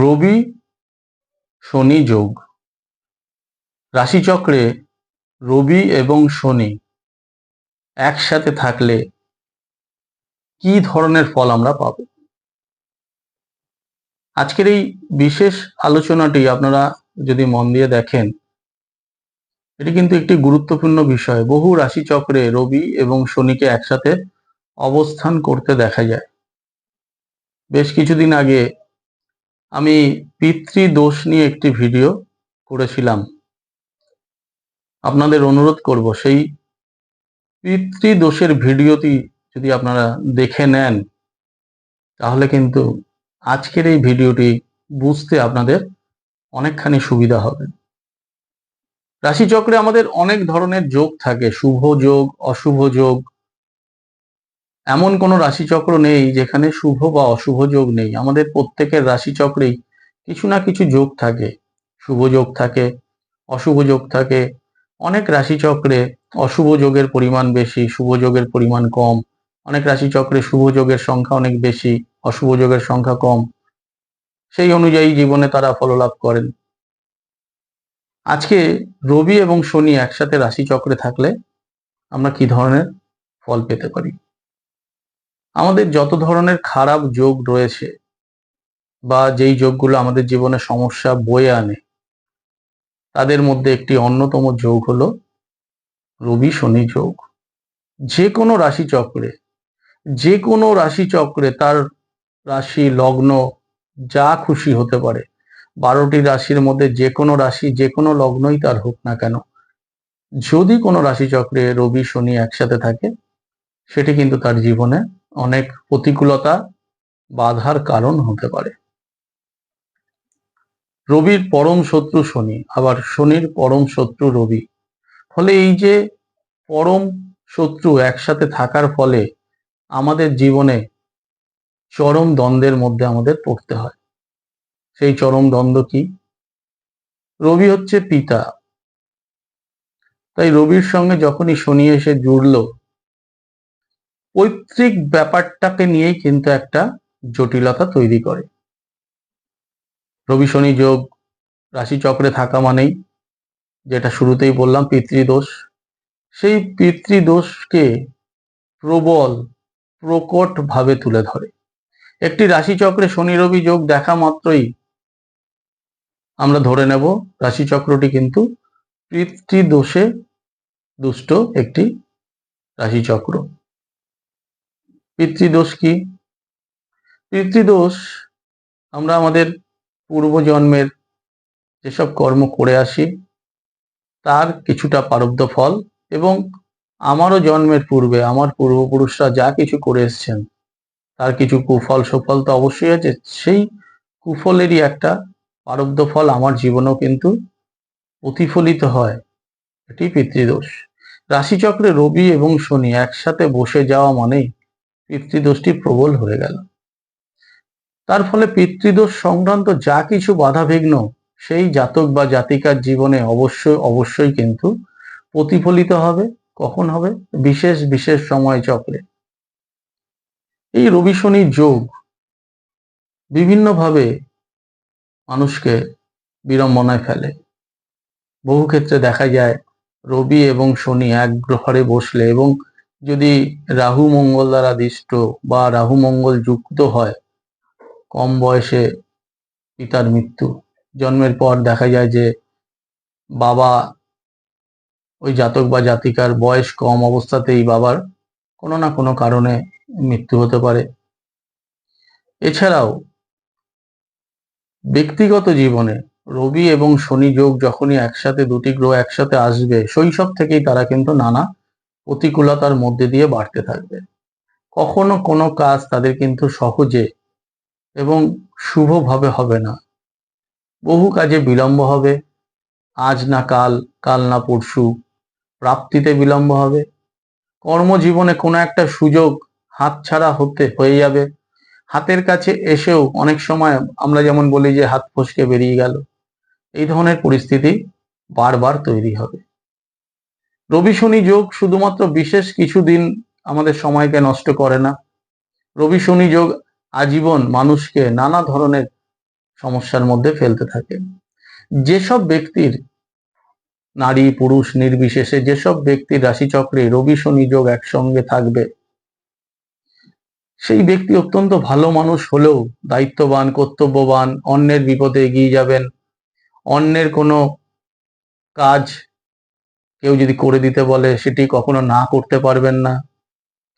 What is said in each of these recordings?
রবি শনি যোগ। রাশিচক্রে রবি এবং শনি একসাথে থাকলে কি ধরনের ফল আমরা পাব? আজকের এই বিশেষ আলোচনাটি আপনারা যদি মন দিয়ে দেখেন, এটি কিন্তু একটি গুরুত্বপূর্ণ বিষয়। বহু রাশিচক্রে রবি এবং শনিকে একসাথে অবস্থান করতে দেখা যায়। বেশ কিছুদিন আগে আমি পিতৃদোষ নিয়ে একটি ভিডিও করেছিলাম। আপনাদের অনুরোধ করব, সেই পিতৃদোষের ভিডিওটি যদি আপনারা দেখে নেন, তাহলে কিন্তু আজকের এই ভিডিওটি বুঝতে আপনাদের অনেকখানি সুবিধা হবে। রাশিচক্রে আমাদের অনেক ধরনের যোগ থাকে, শুভ যোগ, অশুভ যোগ এমন কোনো রাশিচক্র নেই যেখানে শুভ বা অশুভ যোগ নেই। আমাদের প্রত্যেকের রাশিচক্রেই কিছু না কিছু যোগ থাকে। শুভ যোগ থাকে, অশুভ যোগ থাকে। অনেক রাশিচক্রে অশুভ যোগের পরিমাণ বেশি, শুভ যোগের পরিমাণ কম। অনেক রাশিচক্রে শুভ যোগের সংখ্যা অনেক বেশি, অশুভ যোগের সংখ্যা কম। সেই অনুযায়ী জীবনে তারা ফললাভ করেন। আজকে রবি এবং শনি একসাথে রাশিচক্রে থাকলে আমরা কি ধরনের ফল পেতে পারি? আমাদের যত ধরনের খারাপ যোগ রয়েছে বা যেই যোগগুলো আমাদের জীবনে সমস্যা বয়ে আনে, তাদের মধ্যে একটি অন্যতম যোগ হলো রবি শনি যোগ। যে কোনো রাশি চক্রে যে কোনো রাশি চক্রে তার রাশি লগ্ন যা খুশি হতে পারে, বারোটি রাশির মধ্যে যে কোনো রাশি যে কোনো লগ্নই তার হোক না কেন, যদি কোনো রাশিচক্রে রবি শনি একসাথে থাকে, সেটি কিন্তু তার জীবনে অনেক প্রতিকূলতা বাধার কারণ হতে পারে। রবির পরম শত্রু শনি, আবার শনির পরম শত্রু রবি। ফলে এই যে পরম শত্রু একসাথে থাকার ফলে আমাদের জীবনে চরম দ্বন্দ্বের মধ্যে আমাদের পড়তে হয়। সেই চরম দ্বন্দ্ব কি? রবি হচ্ছে পিতা। তাই রবির সঙ্গে যখনই শনি এসে জুড়ল পৈতৃক ব্যাপারটাকে নিয়েই কিন্তু একটা জটিলতা তৈরি করে। রবি, শনি, যোগ রাশিচক্রে থাকা মানেই যেটা শুরুতেই বললাম, পিতৃদোষ। সেই পিতৃদোষকে প্রবল প্রকট ভাবে তুলে ধরে। একটি রাশিচক্রে শনি, রবি, যোগ দেখা মাত্রই আমরা ধরে নেব রাশিচক্রটি কিন্তু পিতৃদোষে দুষ্ট একটি রাশিচক্র পিতৃদোষ কি? পিতৃদোষ, আমরা আমাদের পূর্বজন্মের যেসব কর্ম করে আসি, তার কিছুটা পারব্ধ ফল এবং আমারও জন্মের পূর্বে, আমার পূর্বপুরুষরা যা কিছু করে এসছেন, তার কিছু কুফল সুফল তো অবশ্যই আছে, সেই কুফলেরই একটা পারব্ধ ফল আমার জীবনেও কিন্তু প্রতিফলিত হয়, এটি পিতৃদোষ। রাশিচক্রে রবি এবং শনি একসাথে বসে যাওয়া মানেই পিতৃদোষটি প্রবল হয়ে গেল। তার ফলে পিতৃদোষ সংক্রান্ত যা কিছু বাধাবিঘ্ন সেই জাতক বা জাতিকার জীবনে অবশ্যই অবশ্যই কিন্তু প্রতিফলিত হবে। কখন হবে? বিশেষ বিশেষ সময় চক্রে। এই রবি শনি যোগ বিভিন্নভাবে মানুষকে বিড়ম্বনায় ফেলে। বহু ক্ষেত্রে দেখা যায় রবি এবং শনি এক ঘরে বসলে এবং যদি রাহু মঙ্গল দ্বারা দিষ্ট বা রাহু মঙ্গল যুক্ত হয়, কম বয়সে পিতার মৃত্যু। জন্মের পর দেখা যায় যে বাবা ওই জাতক বা জাতিকার বয়স কম অবস্থাতেই বাবার কোনো না কোনো কারণে মৃত্যু হতে পারে। এছাড়াও ব্যক্তিগত জীবনে রবি এবং শনি যোগ যখনই একসাথে, দুটি গ্রহ একসাথে আসবে, শৈশব থেকেই তারা কিন্তু নানা প্রতিকূলতার মধ্যে দিয়ে বাড়তে থাকবে। কখনো কোনো কাজ তাদের কিন্তু সহজে এবং শুভভাবে হবে না। বহু কাজে বিলম্ব হবে। আজ না কাল কাল না পরশু প্রাপ্তিতে বিলম্ব হবে। কর্মজীবনে কোনো একটা সুযোগ হাতছাড়া হতে হয়ে যাবে। হাতের কাছে এসেও অনেক সময় আমরা যেমন বলি যে হাত ফসকে বেরিয়ে গেল। এই ধরনের পরিস্থিতি বারবার তৈরি হবে। রবি শনি যোগ শুধুমাত্র বিশেষ কিছু দিন আমাদের সময়কে নষ্ট করে না। রবি শনি যোগ আজীবন মানুষকে নানা ধরনের সমস্যার মধ্যে ফেলতে থাকে। যেসব ব্যক্তির নারী, পুরুষ, নির্বিশেষে যেসব ব্যক্তির রাশিচক্রে রবি শনি যোগ একসঙ্গে থাকবে, সেই ব্যক্তি অত্যন্ত ভালো মানুষ হলেও দায়িত্ববান, কর্তব্যবান, অন্যের বিপদে এগিয়ে যাবেন, অন্যের কোনো কাজ কেউ যদি করে দিতে বলে, সেটি কখনো না করতে পারবেন না।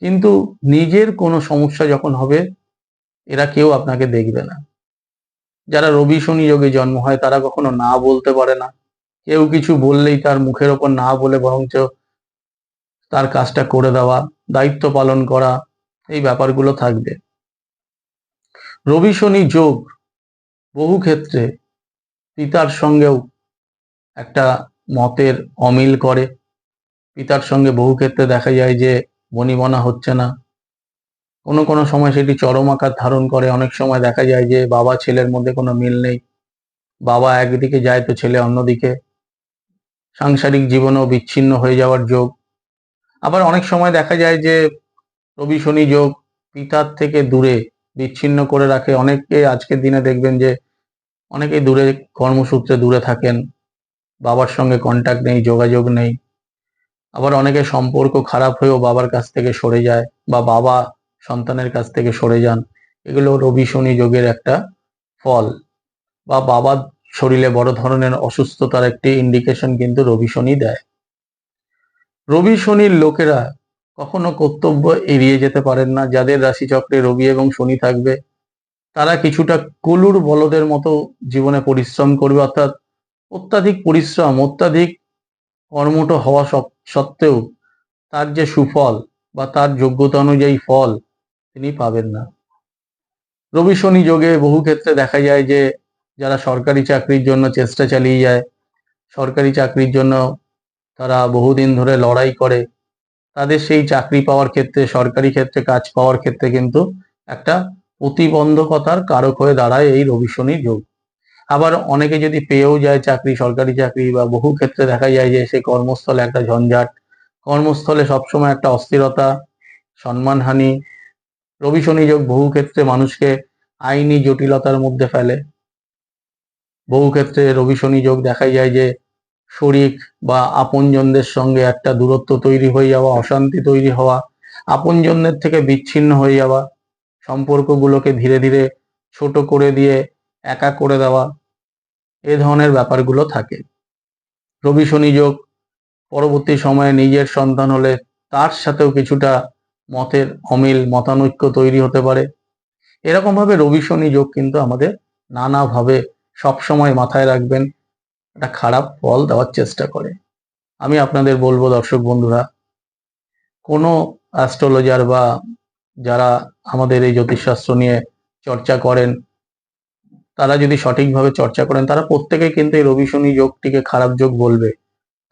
কিন্তু নিজের কোনো সমস্যা যখন হবে, এরা কেউ আপনাকে দেখবে না। যারা রবি শনি যোগে জন্ম হয়, তারা কখনো না বলতে পারে না। কেউ কিছু বললেই তার মুখের ওপর না বলে বরঞ্চ তার কাজটা করে দেওয়া, দায়িত্ব পালন করা, এই ব্যাপারগুলো থাকবে। রবি শনি যোগ বহু ক্ষেত্রে পিতার সঙ্গেও একটা মতের অমিল করে। পিতার সঙ্গে বহু ক্ষেত্রে দেখা যায় যে বনিবনা হচ্ছে না। কোনো কোনো সময় সেটি চরম আকার ধারণ করে। অনেক সময় দেখা যায় যে বাবা ছেলের মধ্যে কোনো মিল নেই। বাবা একদিকে যায় তো ছেলে অন্যদিকে। সাংসারিক জীবনও বিচ্ছিন্ন হয়ে যাওয়ার যোগ। আবার অনেক সময় দেখা যায় যে রবি শনি যোগ পিতার থেকে দূরে বিচ্ছিন্ন করে রাখে। অনেকে আজকের দিনে দেখবেন যে অনেকেই দূরে কর্মসূত্রে দূরে থাকেন। বাবার সঙ্গে কন্ট্যাক্ট নেই, যোগাযোগ নেই। আবার অনেকে সম্পর্ক খারাপ হয়েও বাবার কাছ থেকে সরে যায় বা বাবা সন্তানের কাছ থেকে সরে যান। এগুলো রবি শনি যোগের একটা ফল। বা বাবার শরীরে বড় ধরনের অসুস্থতার একটি ইন্ডিকেশন কিন্তু রবি শনি দেয়। রবি শনির লোকেরা কখনো কর্তব্য এড়িয়ে যেতে পারেন না। যাদের রাশিচক্রে রবি এবং শনি থাকবে, তারা কিছুটা কলুর বলদের মতো জীবনে পরিশ্রম করবে। অর্থাৎ অত্যাধিক পরিশ্রম, অত্যাধিক কর্মঠ হওয়া সত্ত্বেও তার যে সুফল বা তার যোগ্যতা অনুযায়ী ফল তিনি পাবেন না। রবি শনি যোগে বহু ক্ষেত্রে দেখা যায় যে যারা সরকারি চাকরির জন্য চেষ্টা চালিয়ে যায়, সরকারি চাকরির জন্য তারা বহুদিন ধরে লড়াই করে, তাদের সেই চাকরি পাওয়ার ক্ষেত্রে, সরকারি ক্ষেত্রে, কাজ পাওয়ার ক্ষেত্রে কিন্তু একটা প্রতিবন্ধকতার কারক হয়ে দাঁড়ায় এই রবি শনি যোগ। আবার অনেকে যদি পেয়েও যায় চাকরি, সরকারি চাকরি বা বহু ক্ষেত্রে দেখা যায় যে সে কর্মস্থলে একটা ঝঞ্ঝাট। কর্মস্থলে সবসময় একটা অস্থিরতা, সম্মানহানি। রবি শনি যোগ বহু ক্ষেত্রে মানুষকে আইনি জটিলতার মধ্যে ফেলে। বহু ক্ষেত্রে রবি শনি যোগ দেখা যায় যে শরিক বা আপনজনদের সঙ্গে একটা দূরত্ব তৈরি হয়ে যাওয়া, অশান্তি তৈরি হওয়া, আপনজনদের থেকে বিচ্ছিন্ন হয়ে যাওয়া, সম্পর্কগুলোকে ধীরে ধীরে ছোট করে দিয়ে একা করে দেওয়া, এ ধরনের ব্যাপারগুলো থাকে। রবি শনি যোগ, পরবর্তী সময়ে নিজের সন্তান হলে তার সাথেও কিছুটা মতের অমিল, মতানৈক্য তৈরি হতে পারে। এরকমভাবে রবি শনি যোগ কিন্তু আমাদের নানাভাবে সবসময় মাথায় রাখবেন, একটা খারাপ ফল দেওয়ার চেষ্টা করে। আমি আপনাদের বলব দর্শক বন্ধুরা, কোনো অ্যাস্ট্রোলজার বা যারা আমাদের এই জ্যোতিষশাস্ত্র নিয়ে চর্চা করেন তারা যদি সঠিকভাবে চর্চা করেন, তারা প্রত্যেকে কিন্তু এই রবি শনি যোগটিকে খারাপ যোগ বলবে।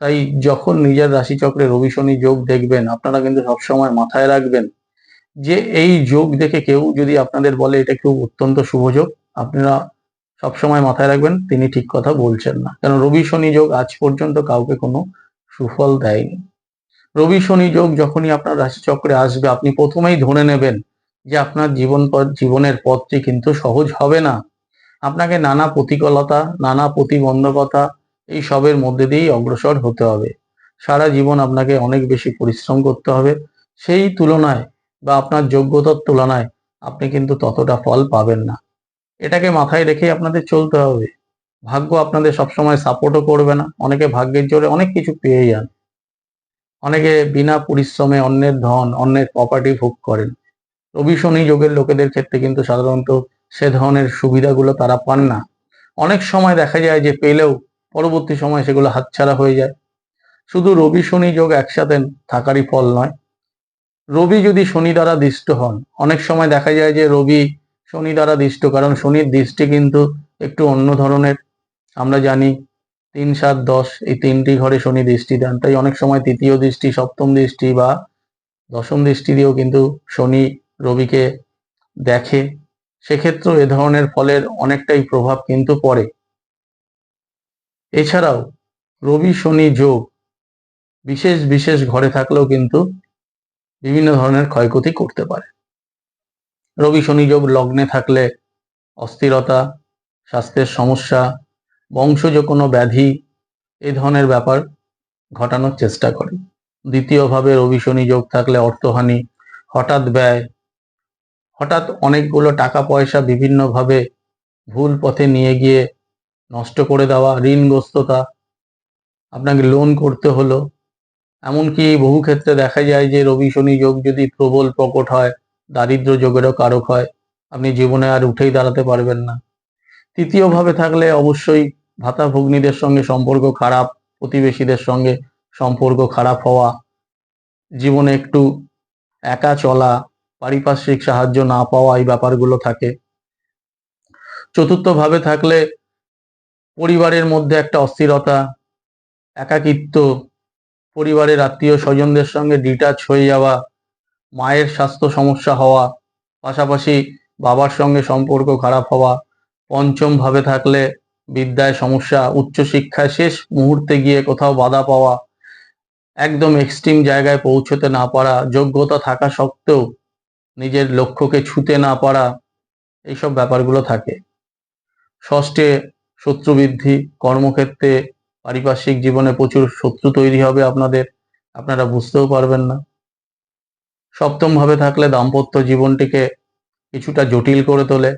তাই যখন নিজের রাশিচক্রে রবি শনি যোগ দেখবেন, আপনারা কিন্তু সবসময় মাথায় রাখবেন যে এই যোগ দেখে কেউ যদি আপনাদের বলে এটা খুব অত্যন্ত শুভ যোগ, আপনারা সবসময় মাথায় রাখবেন, তিনি ঠিক কথা বলছেন না। কারণ রবি শনি যোগ আজ পর্যন্ত কাউকে কোনো সুফল দেয়নি। রবি শনি যোগ যখনই আপনার রাশিচক্রে আসবে, আপনি প্রথমেই ধরে নেবেন যে আপনার জীবন জীবনের পথটি কিন্তু সহজ হবে না। আপনাকে নানা প্রতিকূলতা, নানা প্রতিবন্ধকতা এই সবের মধ্যে দিয়েই অগ্রসর হতে হবে। সারা জীবন আপনাকে অনেক বেশি পরিশ্রম করতে হবে। সেই তুলনায় বা আপনার যোগ্যতার তুলনায় আপনি কিন্তু ততটা ফল পাবেন না। এটাকে মাথায় রেখেই আপনাদের চলতে হবে। ভাগ্য আপনাদের সবসময় সাপোর্টও করবে না। অনেকে ভাগ্যের জোরে অনেক কিছু পেয়ে যান। অনেকে বিনা পরিশ্রমে অন্যের ধন, অন্যের প্রপার্টি ভোগ করেন। রবি শনি যোগের লোকেদের ক্ষেত্রে কিন্তু সাধারণত সে ধরনের সুবিধাগুলো তারা পান না। অনেক সময় দেখা যায় যে পেলেও পরবর্তী সময় সেগুলো হাতছাড়া হয়ে যায়। শুধু রবি, শনি যোগ একসাথে থাকারই ফল নয়। রবি যদি শনি দ্বারা দৃষ্ট হন, অনেক সময় দেখা যায় যে রবি শনি দ্বারা দৃষ্ট, কারণ শনির দৃষ্টি কিন্তু একটু অন্য ধরনের। আমরা জানি তিন, সাত, দশ, এই তিনটি ঘরে শনি দৃষ্টি দেন, তাই অনেক সময় তৃতীয় দৃষ্টি, সপ্তম দৃষ্টি বা দশম দৃষ্টি দিয়েও কিন্তু শনি রবিকে দেখে। সেক্ষেত্রেও এ ধরনের ফলের অনেকটাই প্রভাব কিন্তু পড়ে। এছাড়াও রবি শনি যোগ বিশেষ বিশেষ ঘরে থাকলেও কিন্তু বিভিন্ন ধরনের ক্ষয়ক্ষতি করতে পারে। রবি শনি যোগ লগ্নে থাকলে অস্থিরতা, স্বাস্থ্যের সমস্যা, বংশজ কোনো ব্যাধি এই ধরনের ব্যাপার ঘটানোর চেষ্টা করে। দ্বিতীয়ভাবে রবি শনি যোগ থাকলে অর্থহানি, হঠাৎ ব্যয় হঠাৎ অনেকগুলো টাকা পয়সা বিভিন্নভাবে ভুল পথে নিয়ে গিয়ে নষ্ট করে দেওয়া, ঋণগ্রস্ততা, আপনাকে লোন করতে হলো। এমনকি বহু ক্ষেত্রে দেখা যায় যে রবি শনি যোগ যদি প্রবল প্রকট হয়, দারিদ্র যোগেরও কারক হয়, আপনি জীবনে আর উঠেই দাঁড়াতে পারবেন না। তৃতীয়ভাবে থাকলে অবশ্যই ভাতা ভগ্নীদের সঙ্গে সম্পর্ক খারাপ, প্রতিবেশীদের সঙ্গে সম্পর্ক খারাপ হওয়া, জীবনে একটু একা চলা পারিপার্শ্বিক সাহায্য না পাওয়া এই ব্যাপারগুলো থাকে। চতুর্থভাবে থাকলে পরিবারের মধ্যে একটা অস্থিরতা, একাকিত্ব, পরিবারের আত্মীয় স্বজনদের সঙ্গে ডিটাচ হয়ে যাওয়া, মায়ের স্বাস্থ্য সমস্যা হওয়া, পাশাপাশি বাবার সঙ্গে সম্পর্ক খারাপ হওয়া পঞ্চম ভাবে থাকলে বিদ্যায় সমস্যা, উচ্চশিক্ষায় শেষ মুহূর্তে গিয়ে কোথাও বাধা পাওয়া, একদম এক্সট্রিম জায়গায় পৌঁছতে না পারা, যোগ্যতা থাকা সত্ত্বেও নিজের লক্ষ্যকে ছুতে না পারা, এইসব ব্যাপারগুলো থাকে। ষষ্ঠে শত্রু বৃদ্ধি কর্মক্ষেত্রে পারিপার্শ্বিক জীবনে প্রচুর শত্রু তৈরি হবে আপনাদের, আপনারা বুঝতেও পারবেন না। সপ্তম ভাবে থাকলে দাম্পত্য জীবনটিকে কিছুটা জটিল করে তোলে।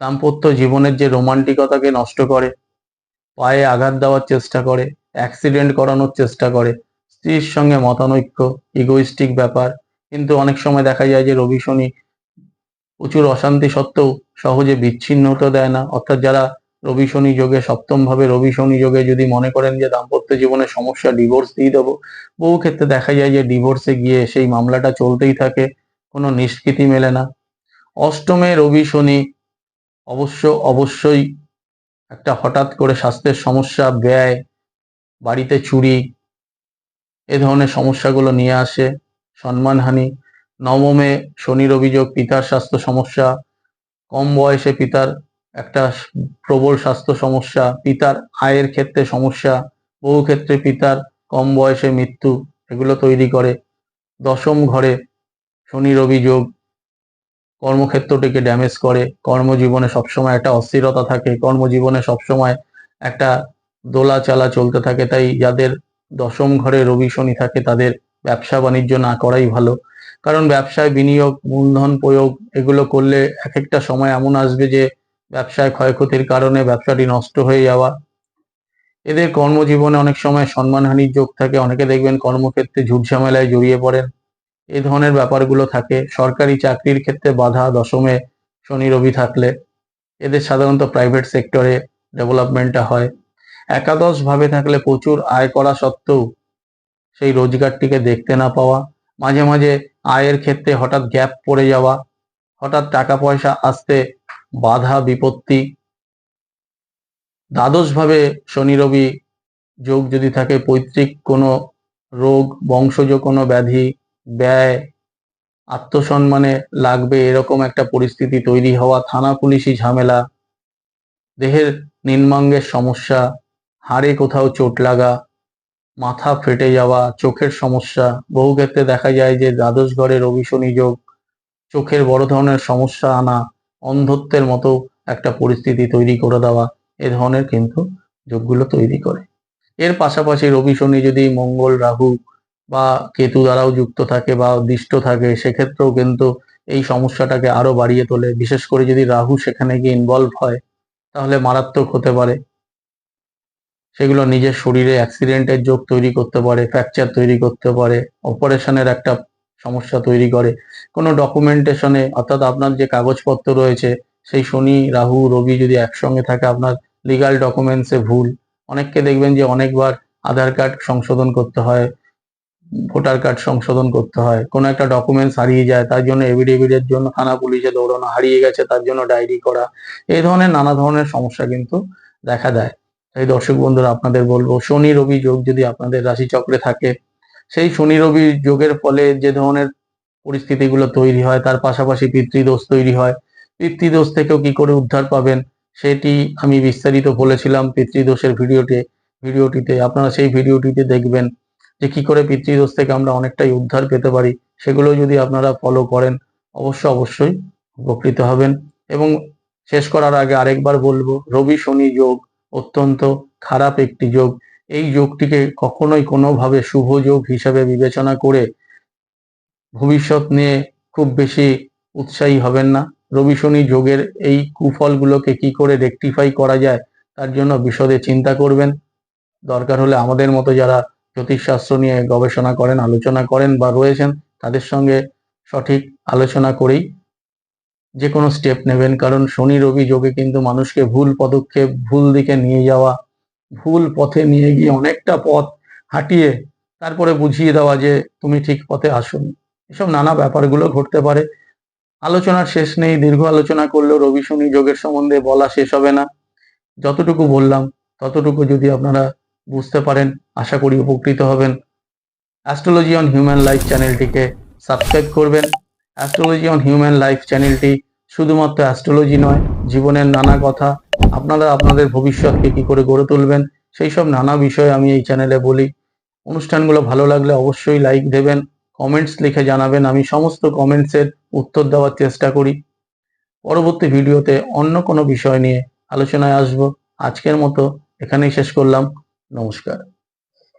দাম্পত্য জীবনের যে রোমান্টিকতাকে নষ্ট করে, পায়ে আঘাত দেওয়ার চেষ্টা করে, অ্যাক্সিডেন্ট করানোর চেষ্টা করে, স্ত্রীর সঙ্গে মতানৈক্য ইগোইস্টিক ব্যাপার কিন্তু অনেক সময় দেখা যায় যে রবি শনি প্রচুর অশান্তি সত্ত্বেও সহজে বিচ্ছিন্ন হতে দেয় না। অর্থাৎ যারা রবি শনি যোগে সপ্তম ভাবে রবি শনি যোগে যদি মনে করেন যে দাম্পত্য জীবনে সমস্যা ডিভোর্স দিয়ে দেবো, বহু ক্ষেত্রে দেখা যায় যে ডিভোর্সে গিয়ে সেই মামলাটা চলতেই থাকে, কোনো নিষ্কৃতি মেলে না। অষ্টমে রবি শনি অবশ্য, অবশ্যই একটা হঠাৎ করে স্বাস্থ্যের সমস্যা, ব্যয়, বাড়িতে চুরি, এ ধরনের সমস্যাগুলো নিয়ে আসে। সম্মানহানি নবমে শনির অভিযোগ, পিতার স্বাস্থ্য সমস্যা। কম বয়সে পিতার একটা প্রবল স্বাস্থ্য সমস্যা, পিতার আয়ের ক্ষেত্রে সমস্যা, বহু ক্ষেত্রে পিতার কম বয়সে মৃত্যু, এগুলো তৈরি করে। দশম ঘরে শনির অভিযোগ, কর্মক্ষেত্রটিকে ড্যামেজ করে। কর্মজীবনে সবসময় একটা অস্থিরতা থাকে, কর্মজীবনে সবসময় একটা দোলা চালা চলতে থাকে। তাই যাদের দশম ঘরে রবি শনি থাকে, তাদের ব্যবসা বাণিজ্য না করাই ভালো। কারণ ব্যবসায় বিনিয়োগ, মূলধন প্রয়োগ এগুলো করলে এক একটা সময় এমন আসবে যে ব্যবসায় ক্ষয়ক্ষতির কারণে ব্যবসাটি নষ্ট হয়ে যাওয়া। এদের কর্মজীবনে অনেক সময় সম্মানহানির যোগ থাকে। অনেকে দেখবেন কর্মক্ষেত্রে ঝুট ঝামেলায় জড়িয়ে পড়েন। এই ধরনের ব্যাপারগুলো থাকে। সরকারি চাকরির ক্ষেত্রে বাধা দশমে শনি রবি থাকলে এদের সাধারণত প্রাইভেট সেক্টরে ডেভেলপমেন্টটা হয়। একাদশ ভাবে থাকলে প্রচুর আয় করা সত্ত্বেও সেই রোজগারটিকে দেখতে না পাওয়া, মাঝে মাঝে আয়ের ক্ষেত্রে হঠাৎ গ্যাপ পড়ে যাওয়া, হঠাৎ টাকা পয়সা আসতে বাধা, বিপত্তি। দ্বাদশভাবে শনি রবি যোগ যদি থাকে, পৈতৃক কোনো রোগ, বংশজ কোনো ব্যাধি, ব্যয়, আত্মসম্মানে লাগবে এরকম একটা পরিস্থিতি তৈরি হওয়া, থানা পুলিশি ঝামেলা, দেহের নির্মাঙ্গের সমস্যা, হাড়ে কোথাও চোট লাগা মাথা ফেটে যাওয়া, চোখের সমস্যা। বহু ক্ষেত্রে দেখা যায় যে দ্বাদশ ঘরে রবি শনি যোগ, চোখের বড় ধরনের সমস্যা আনা, অন্ধত্বের মতো একটা পরিস্থিতি তৈরি করে দেওয়া, এ ধরনের কিন্তু যোগগুলো তৈরি করে। এর পাশাপাশি রবি শনি যদি মঙ্গল, রাহু বা কেতু দ্বারাও যুক্ত থাকে বা দৃষ্ট থাকে, সেক্ষেত্রেও কিন্তু এই সমস্যাটাকে আরও বাড়িয়ে তোলে। বিশেষ করে যদি রাহু সেখানে গিয়ে ইনভলভ হয়, তাহলে মারাত্মক হতে পারে। সেগুলো নিজের শরীরে অ্যাক্সিডেন্টের যোগ তৈরি করতে পারে ফ্র্যাকচার তৈরি করতে পারে অপারেশনের একটা সমস্যা তৈরি করে। কোনো ডকুমেন্টেশনে অর্থাৎ আপনার যে কাগজপত্র রয়েছে, সেই শনি, রাহু, রবি যদি একসঙ্গে থাকে, আপনার লিগাল ডকুমেন্টসে ভুল। অনেককে দেখবেন যে অনেকবার আধার কার্ড সংশোধন করতে হয়, ভোটার কার্ড সংশোধন করতে হয়। কোনো একটা ডকুমেন্টস হারিয়ে যায়, তার জন্য এভিডেভিডের জন্য থানা পুলিশে দৌড়ানো, হারিয়ে গেছে, তার জন্য ডায়েরি করা। এই ধরনের নানা ধরনের সমস্যা কিন্তু দেখা দেয়। তাই দর্শক বন্ধুরা, আপনাদের বলব শনি রবি যোগ যদি আপনাদের রাশি চক্রে থাকে, সেই শনি রবি যোগের ফলে যে ধরনের পরিস্থিতিগুলো তৈরি হয়, তার পাশাপাশি পিতৃদোষ তৈরি হয়। পিতৃদোষ থেকেও কি করে উদ্ধার পাবেন, সেটি আমি বিস্তারিত বলেছিলাম পিতৃদোষের ভিডিওতে ভিডিওটিতে। আপনারা সেই ভিডিওটিতে দেখবেন যে কি করে পিতৃদোষ থেকে আমরা অনেকটাই উদ্ধার পেতে পারি, সেগুলো যদি আপনারা ফলো করেন অবশ্য অবশ্যই উপকৃত হবেন। এবং শেষ করার আগে আরেকবার বলব, রবি শনি যোগ অত্যন্ত খারাপ একটি যোগ। এই যোগটিকে কখনোই কোনোভাবে শুভ যোগ হিসাবে বিবেচনা করে ভবিষ্যৎ নিয়ে খুব বেশি উৎসাহী হবেন না। রবি শনি যোগের এই কুফলগুলোকে কি করে রেকটিফাই করা যায়, তার জন্য বিশদে চিন্তা করবেন। দরকার হলে আমাদের মতো যারা জ্যোতিষশাস্ত্র নিয়ে গবেষণা করেন, আলোচনা করেন বা রয়েছেন, তাদের সঙ্গে সঠিক আলোচনা করেই যে কোনো স্টেপ নেবেন। কারণ শনি রবি যোগে কিন্তু মানুষকে ভুল পদক্ষেপ, ভুল দিকে নিয়ে যাওয়া, ভুল পথে নিয়ে গিয়ে অনেকটা পথ হাঁটিয়ে তারপরে বুঝিয়ে দেওয়া যে তুমি ঠিক পথে আসুন। এসব নানা ব্যাপারগুলো ঘটতে পারে। আলোচনার শেষ নেই, দীর্ঘ আলোচনা করলেও রবি শনি যোগের সম্বন্ধে বলা শেষ হবে না। যতটুকু বললাম, ততটুকু যদি আপনারা বুঝতে পারেন, আশা করি উপকৃত হবেন। অ্যাস্ট্রোলজি অন হিউম্যান লাইফ চ্যানেলটিকে সাবস্ক্রাইব করবেন। অ্যাস্ট্রোলজি অন হিউম্যান লাইফ চ্যানেলটি শুধুমাত্র অ্যাস্ট্রোলজি নয়, জীবনের নানা কথা। আপনারা আপনাদের ভবিষ্যৎকে কি করে গড়ে তুলবেন, সেই সব নানা বিষয় আমি এই চ্যানেলে বলি। অনুষ্ঠানগুলো ভালো লাগলে অবশ্যই লাইক দেবেন কমেন্টস লিখে জানাবেন, আমি সমস্ত কমেন্টসের উত্তর দেওয়ার চেষ্টা করি। পরবর্তী ভিডিওতে অন্য কোনো বিষয় নিয়ে আলোচনায় আসব। আজকের মতো এখানেই শেষ করলাম। নমস্কার।